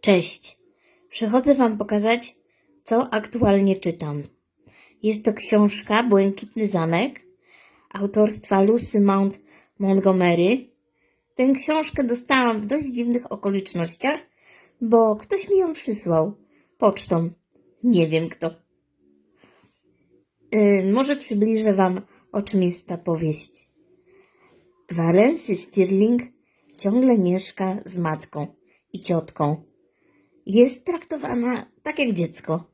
Cześć. Przychodzę Wam pokazać, co aktualnie czytam. Jest to książka Błękitny Zamek autorstwa Lucy Mount Montgomery. Tę książkę dostałam w dość dziwnych okolicznościach, bo ktoś mi ją przysłał pocztą. Nie wiem kto. Yy, może przybliżę Wam, o czym jest ta powieść. Walency Stirling ciągle mieszka z matką i ciotką. Jest traktowana tak jak dziecko.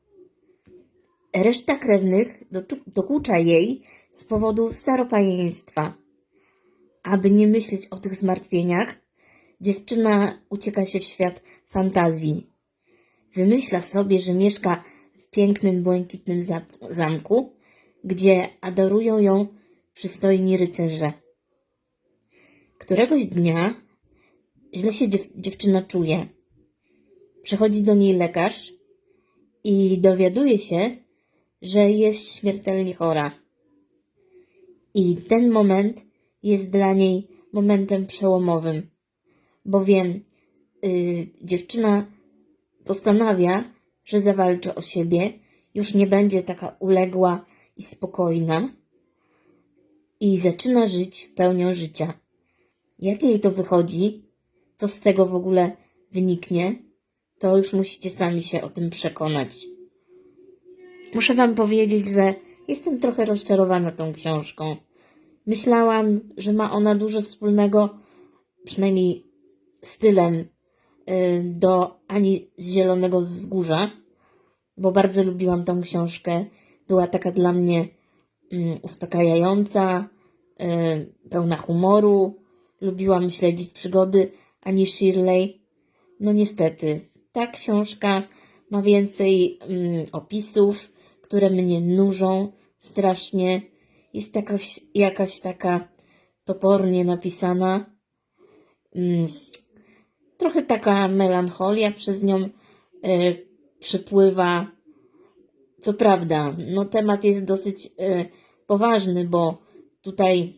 Reszta krewnych dokucza jej z powodu staropajeństwa. Aby nie myśleć o tych zmartwieniach, dziewczyna ucieka się w świat fantazji. Wymyśla sobie, że mieszka w pięknym, błękitnym za- zamku, gdzie adorują ją przystojni rycerze. Któregoś dnia źle się dziew- dziewczyna czuje. Przychodzi do niej lekarz i dowiaduje się, że jest śmiertelnie chora. I ten moment jest dla niej momentem przełomowym, bowiem y, dziewczyna postanawia, że zawalczy o siebie, już nie będzie taka uległa i spokojna i zaczyna żyć pełnią życia. Jak jej to wychodzi, co z tego w ogóle wyniknie, to już musicie sami się o tym przekonać. Muszę Wam powiedzieć, że jestem trochę rozczarowana tą książką. Myślałam, że ma ona dużo wspólnego, przynajmniej stylem, y, do Ani z Zielonego Wzgórza, bo bardzo lubiłam tą książkę. Była taka dla mnie mm, uspokajająca, y, pełna humoru. Lubiłam śledzić przygody Ani Shirley. No niestety, ta książka ma więcej mm, opisów, które mnie nużą strasznie. Jest jakaś, jakaś taka topornie napisana. Mm, trochę taka melancholia przez nią y, przypływa. Co prawda, no temat jest dosyć y, poważny, bo tutaj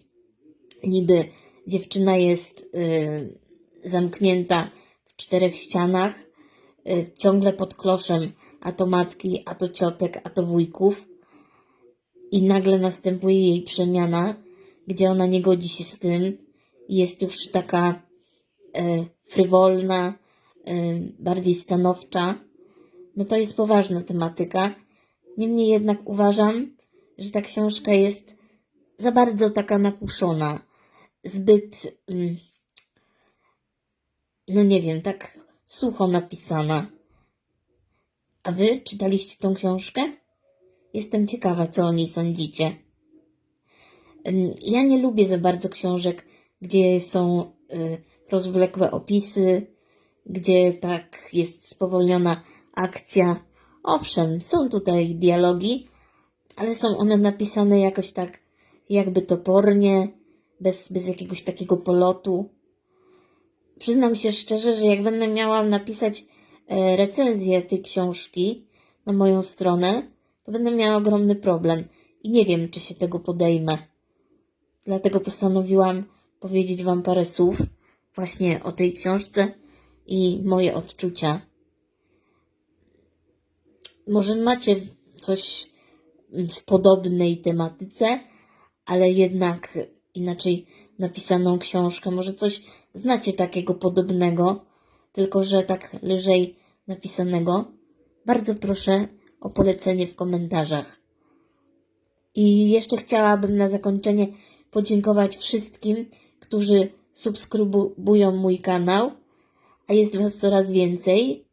niby dziewczyna jest y, zamknięta w czterech ścianach, ciągle pod kloszem, a to matki, a to ciotek, a to wujków. I nagle następuje jej przemiana, gdzie ona nie godzi się z tym jest już taka e, frywolna, e, bardziej stanowcza. No to jest poważna tematyka. Niemniej jednak uważam, że ta książka jest za bardzo taka napuszona, zbyt, mm, no nie wiem, tak sucho napisana. A wy czytaliście tą książkę? Jestem ciekawa, co o niej sądzicie. Ja nie lubię za bardzo książek, gdzie są y, rozwlekłe opisy, gdzie tak jest spowolniona akcja. Owszem, są tutaj dialogi, ale są one napisane jakoś tak jakby topornie, bez, bez jakiegoś takiego polotu. Przyznam się szczerze, że jak będę miała napisać e, recenzję tej książki na moją stronę, to będę miała ogromny problem i nie wiem, czy się tego podejmę. Dlatego postanowiłam powiedzieć Wam parę słów właśnie o tej książce i moje odczucia. Może macie coś w podobnej tematyce, ale jednak inaczej napisaną książkę. Może coś znacie takiego podobnego, tylko że tak lżej napisanego. Bardzo proszę o polecenie w komentarzach. I jeszcze chciałabym na zakończenie podziękować wszystkim, którzy subskrybują mój kanał, a jest Was coraz więcej.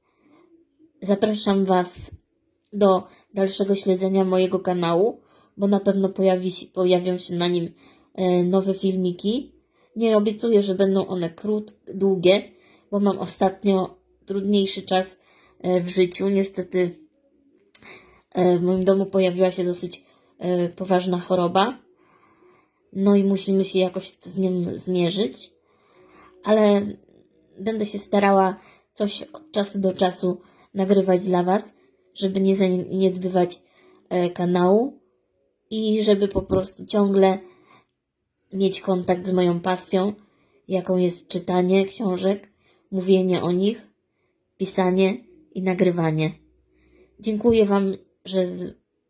Zapraszam Was do dalszego śledzenia mojego kanału, bo na pewno pojawi, pojawią się na nim nowe filmiki. Nie obiecuję, że będą one krót, długie, bo mam ostatnio trudniejszy czas e, w życiu. Niestety e, w moim domu pojawiła się dosyć e, poważna choroba. No i musimy się jakoś z nim zmierzyć. Ale będę się starała coś od czasu do czasu nagrywać dla Was, żeby nie zaniedbywać e, kanału i żeby po prostu ciągle mieć kontakt z moją pasją, jaką jest czytanie książek, mówienie o nich pisanie i nagrywanie. Dziękuję Wam, że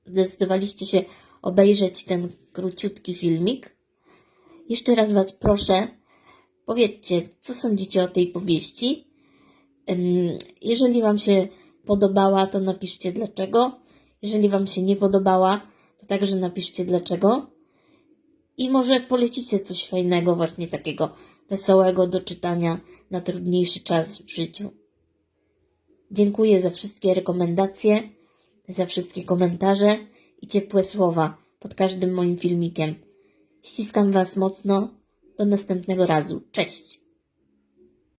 zdecydowaliście się obejrzeć ten króciutki filmik. Jeszcze raz Was proszę, powiedzcie, co sądzicie o tej powieści. Jeżeli Wam się podobała, to napiszcie dlaczego. Jeżeli Wam się nie podobała, to także napiszcie dlaczego. I może polecicie coś fajnego, właśnie takiego wesołego do czytania na trudniejszy czas w życiu. Dziękuję za wszystkie rekomendacje, za wszystkie komentarze i ciepłe słowa pod każdym moim filmikiem. Ściskam Was mocno. Do następnego razu. Cześć!